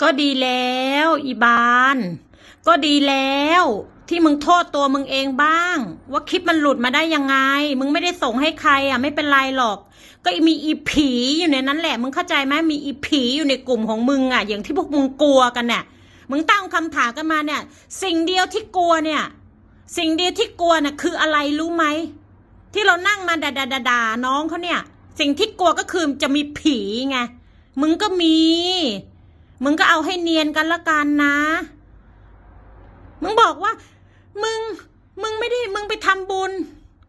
ก็ดีแล้ว อีบาน ก็ดีแล้ว ที่มึงโทษตัวมึงเองบ้าง ว่าคลิปมันหลุดมาได้ยังไง มึงไม่ได้ส่งให้ใครอะ ไม่เป็นไรหรอก ก็มีอีผีอยู่ในนั้นแหละ มึงเข้าใจไหมมีอีผีอยู่ในกลุ่มของมึงอะ อย่างที่พวกมึงกลัวกันเนี่ยมึงตั้งคำถามกันมาเนี่ย สิ่งเดียวที่กลัวเนี่ย สิ่งเดียวที่กลัวน่ะคืออะไรรู้ไหมที่เรานั่งมาด่าด่าด่าน้องเขาเนี่ย สิ่งที่กลัวก็คือจะมีผีไงมึงก็มี มึงก็เอาให้เนียนกันละกันนะ มึงบอกว่า มึง มึงไม่ได้ มึงไปทำบุญ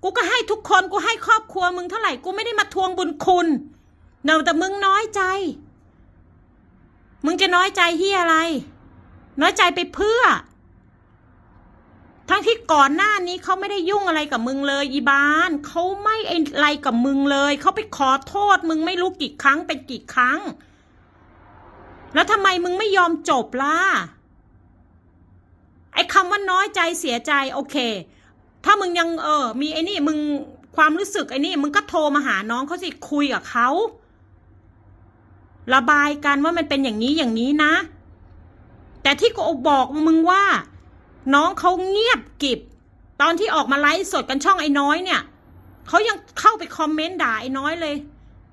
กูก็ให้ทุกคน กูให้ครอบครัว มึงเท่าไหร่ กูไม่ได้มาทวงบุญคุณเนาแต่มึงน้อยใจ มึงจะน้อยใจที่อะไร น้อยใจไปเพื่อ ทั้งที่ก่อนหน้านี้เขาไม่ได้ยุ่งอะไรกับมึงเลย อีบานเขาไม่อะไรกับมึงเลย เขาไปขอโทษ มึงไม่รู้กี่ครั้งเป็นกี่ครั้ง แล้วทำไมมึงไม่ยอมจบล่ะ ไอ้คำว่าน้อยใจเสียใจโอเค ถ้ามึงยังเออ มีไอ้นี่มึงความรู้สึกไอ้นี่มึงก็โทรมาหาน้องเขาสิคุยกับเขาระบายกันว่ามันเป็นอย่างนี้อย่างนี้นะ แต่ที่กูบอกมึงว่า น้องเขาเงียบกิบ ตอนที่ออกมาไลฟ์สดกันช่องไอ้น้อยเนี่ยเขายังเข้าไปคอมเมนต์ด่าไอ้น้อยเลย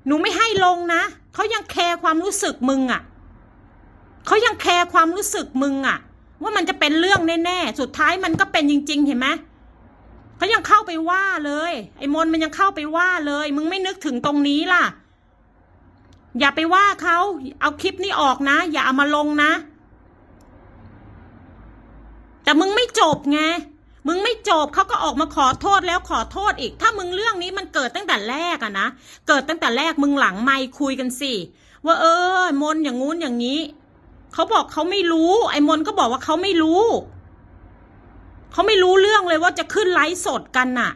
หนูไม่ให้ลงนะเขายังแคร์ความรู้สึกมึงอะ่ะ เขายังแคร์ความรู้สึกมึงอะว่ามันจะเป็นเรื่องแน่ๆ สุดท้ายมันก็เป็นจริง ๆ เห็นไหมเขายังเข้าไปว่าเลย ไอ้มนมันยังเข้าไปว่าเลย มึงไม่นึกถึงตรงนี้ล่ะ อย่าไปว่าเขาเอาคลิปนี้ออกนะ อย่าเอามาลงนะ แต่มึงไม่จบไงมึงไม่จบเขาก็ออกมาขอโทษแล้วขอโทษอีก ถ้ามึงเรื่องนี้มันเกิดตั้งแต่แรกอะนะ เกิดตั้งแต่แรกมึงหลังไม่คุยกันสิ ว่าเออ มนอย่างงู้นอย่างนี้ เขาบอกเขาไม่รู้ ไอ้มนก็บอกว่าเขาไม่รู้ เขาไม่รู้เรื่องเลยว่าจะขึ้นไลฟ์สดกันน่ะ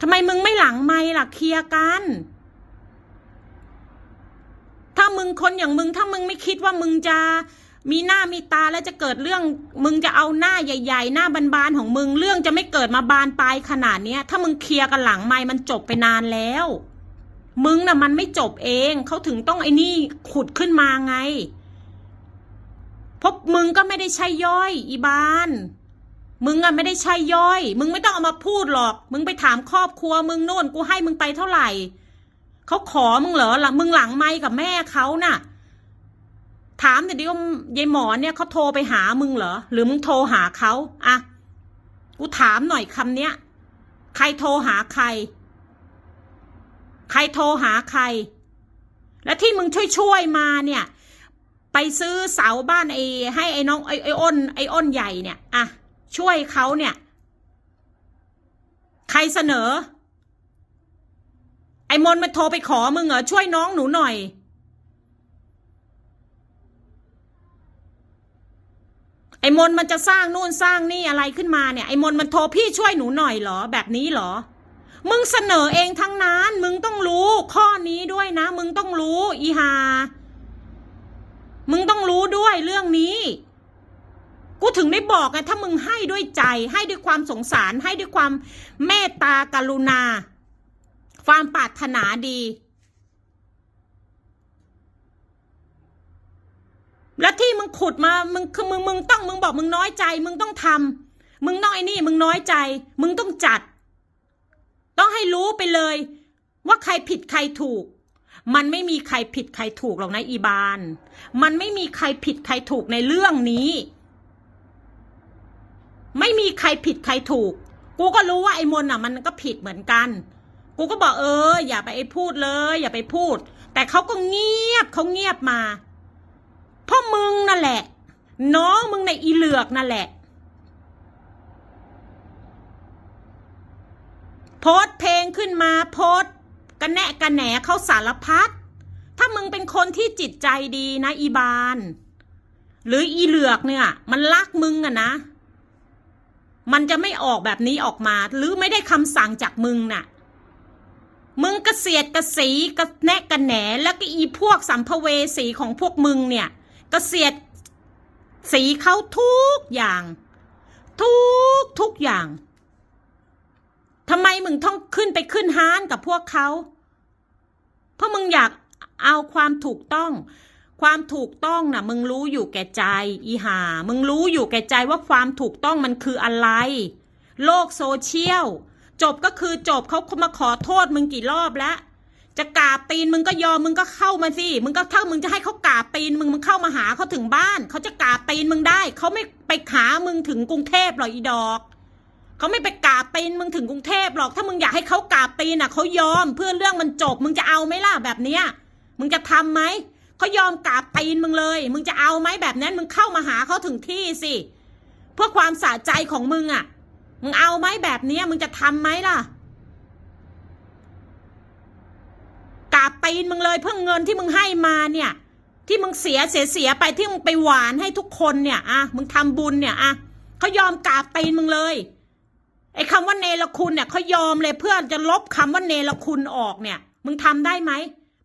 ทำไมมึงไม่หลังไม่ล่ะเคลียร์กัน ถ้ามึงคนอย่างมึงถ้ามึงไม่คิดว่ามึงจะมีหน้ามีตาแล้วจะเกิดเรื่อง มึงจะเอาหน้าใหญ่ ๆ หน้าบานๆของมึงเรื่องจะไม่เกิดมาบานปลายขนาดเนี้ย ถ้ามึงเคลียร์กันหลังไม่มันจบไปนานแล้ว มึงน่ะมันไม่จบเองเขาถึงต้องไอ้นี่ขุดขึ้นมาไงเพราะมึงก็ไม่ได้ใช่ย่อย อีบานมึงอะไม่ได้ใช่ย่อย มึงไม่ต้องเอามาพูดหรอก มึงไปถามครอบครัว มึงโน่นกูให้มึงไปเท่าไหร่เขาขอมึงเหรอลังมึงหลังไม่กับแม่เขาน่ะ ถามแต่เดียวยายหมอเนี่ยเขาโทรไปหามึงเหรอ หรือมึงโทรหาเขาอะกูถามหน่อยคำเนี้ย ใครโทรหาใคร ใครโทรหาใคร และที่มึงช่วยช่วยมาเนี่ย ไปซื้อเสาบ้านไอ้ให้ไอ้น้องไอ้ไอ้อ้นไอ้อ้นใหญ่เนี่ยอะช่วยเขาเนี่ย ใครเสนอ ไอ้มนมันโทรไปขอมึงเหรอช่วยน้องหนูหน่อยไอ้มนมันจะสร้างนู่นสร้างนี่อะไรขึ้นมาเนี่ยไอ้มนมันโทรพี่ช่วยหนูหน่อยเหรอ แบบนี้เหรอ มึงเสนอเองทั้งนั้น มึงต้องรู้ข้อนี้ด้วยนะ มึงต้องรู้อีหา มึงต้องรู้ด้วยเรื่องนี้ กูถึงได้บอกไงถ้ามึงให้ด้วยใจ ให้ด้วยความสงสาร ให้ด้วยความเมตตากรุณา ความปรารถนาดี แล้วที่มึงขุดมา มึงคือมึงมึงต้องมึงบอกมึงน้อยใจ มึงต้องทำมึงต้องไอ้นี่ มึงน้อยใจ มึงต้องจัด ให้รู้ไปเลย ว่าใครผิดใครถูก มันไม่มีใครผิดใครถูกหรอกนะอีบาน มันไม่มีใครผิดใครถูกในเรื่องนี้ ไม่มีใครผิดใครถูก กูก็รู้ว่าไอ้มนอะ มันก็ผิดเหมือนกัน กูก็บอกเออ อย่าไปไอ้พูดเลย อย่าไปพูด แต่เขาก็เงียบเขาเงียบมาเพราะมึงนั่นแหละ น้องมึงในอีเหลือกนั่นแหละ โพสเพลงขึ้นมาโพสกันแนะกันแหนเขาสารพัดถ้ามึงเป็นคนที่จิตใจดีนะ อีบาน หรืออีเหลือกเนี่ย มันรักมึงอะนะ มันจะไม่ออกแบบนี้ออกมา หรือไม่ได้คำสั่งจากมึงน่ะ มึงกระเสียดกระสีกระแนะกระแหน แล้วก็อีพวกสัมภเวสีของพวกมึงเนี่ยกระเสียดสีเขาทุกอย่าง ทุกทุกอย่าง ทำไมมึงต้องขึ้นไปขึ้นฮานกับพวกเขา เพราะมึงอยากเอาความถูกต้อง ความถูกต้องน่ะ มึงรู้อยู่แก่ใจ อีหา มึงรู้อยู่แก่ใจว่าความถูกต้องมันคืออะไร โลกโซเชียล จบก็คือจบเขามาขอโทษมึงกี่รอบแล้ว จะกราบตีนมึงก็ยอมมึงก็เข้ามาสิ มึงก็ถ้ามึงจะให้เขากราบตีนมึงมึงเข้ามาหาเขาถึงบ้าน เขาจะกราบตีนมึงได้ เขาไม่ไปหามึงถึงกรุงเทพหรอกอีดอก เขาไม่ไปกาบตีนมึงถึงกรุงเทพหรอก ถ้ามึงอยากให้เขากาบตีนอะเขายอมเพื่อเรื่องมันจบ มึงจะเอาไหมล่ะแบบเนี้ย มึงจะทำไหมเขายอมกาบตีนมึงเลย มึงจะเอาไหมแบบนั้นมึงเข้ามาหาเขาถึงที่สิเพื่อความสะใจของมึงอะ มึงเอาไหมแบบเนี้ยมึงจะทำไหมล่ะกาบตีนมึงเลยเพื่อเงินที่มึงให้มาเนี่ย ที่มึงเสียเสียเสียไปที่มึงไปหวานให้ทุกคนเนี่ยอะมึงทำบุญเนี่ยอะเขายอมกาบตีนมึงเลย ไอ้คำว่าเนรคุณเนี่ยเขายอมเลยเพื่อจะลบคำว่าเนรคุณออกเนี่ย มึงทำได้ไหม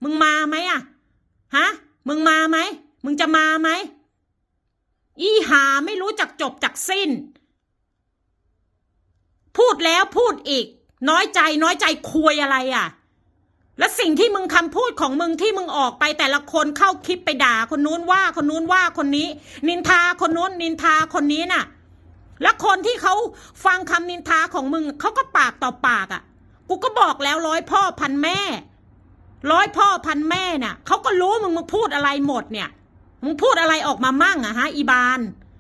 มึงมาไหมอะฮะ มึงมาไหม มึงจะมาไหม อีหาไม่รู้จักจบจักสิ้น พูดแล้วพูดอีก น้อยใจน้อยใจคุยอะไรอะ และสิ่งที่มึงคำพูดของมึงที่มึงออกไปแต่ละคนเข้าคลิปไปด่า คนนู้นว่า คนนู้นว่าคนนี้ นินทาคนนู้นนินทาคนนี้น่ะ แล้วคนที่เขาฟังคำนินทาของมึงเขาก็ปากต่อปากอะ กูก็บอกแล้วร้อยพ่อพันแม่ ร้อยพ่อพันแม่น่ะเขาก็รู้มึงมึงพูดอะไรหมดเนี่ย มึงพูดอะไรออกมามั่งอะฮะ อีบาน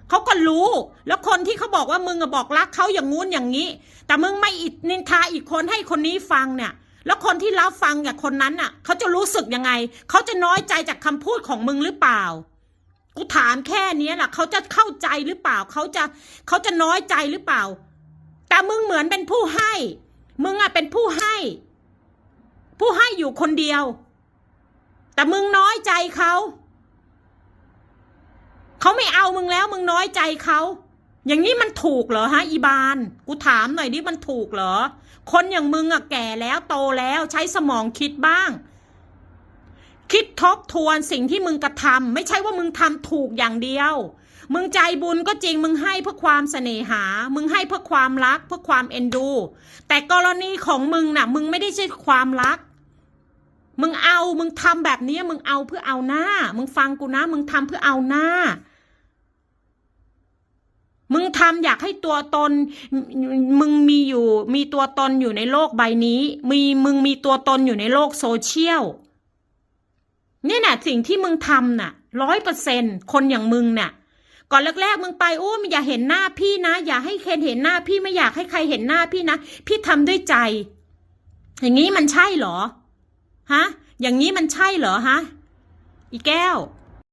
เขาก็รู้ แล้วคนที่เขาบอกว่ามึงอะบอกรักเขาอย่างงู้นอย่างนี้ แต่มึงไม่อิดนินทาอีกคนให้คนนี้ฟังเนี่ยแล้วคนที่รับฟังอย่างคนนั้นน่ะเขาจะรู้สึกยังไง เขาจะน้อยใจจากคำพูดของมึงหรือเปล่า กูถามแค่เนี้ยแหละเขาจะเข้าใจหรือเปล่าเขาจะเขาจะน้อยใจหรือเปล่า แต่มึงเหมือนเป็นผู้ให้ มึงอะเป็นผู้ให้ ผู้ให้อยู่คนเดียว แต่มึงน้อยใจเขาเขาไม่เอามึงแล้วมึงน้อยใจเขาอย่างนี้มันถูกเหรอฮะอีบาน กูถามหน่อยดิมันถูกเหรอ คนอย่างมึงอะแก่แล้วโตแล้วใช้สมองคิดบ้าง คิดทบทวนสิ่งที่มึงกระทำไม่ใช่ว่ามึงทำถูกอย่างเดียว มึงใจบุญก็จริงมึงให้เพื่อความเสน่หา มึงให้เพื่อความรักเพื่อความเอ็นดู แต่กรณีของมึงน่ะ มึงไม่ได้ใช่ความรัก มึงเอามึงทำแบบนี้มึงเอาเพื่อเอาหน้า มึงฟังกูนะ มึงทำเพื่อเอาหน้า มึงทำอยากให้ตัวตน มึงมีอยู่ มีตัวตนอยู่ในโลกใบนี้ มีมึงมีตัวตนอยู่ในโลกโซเชียล เนี่ยนะสิ่งที่มึงทำน่ะร้อยเปอร์เซ็นคนอย่างมึงน่ะ ก่อนแรกๆมึงไปโอ้ไม่อย่าเห็นหน้าพี่นะ อย่าให้เคนเห็นหน้าพี่ไม่อยากให้ใครเห็นหน้าพี่นะ พี่ทำด้วยใจ อย่างนี้มันใช่เหรอฮะอย่างนี้มันใช่เหรอฮะอีแก้ว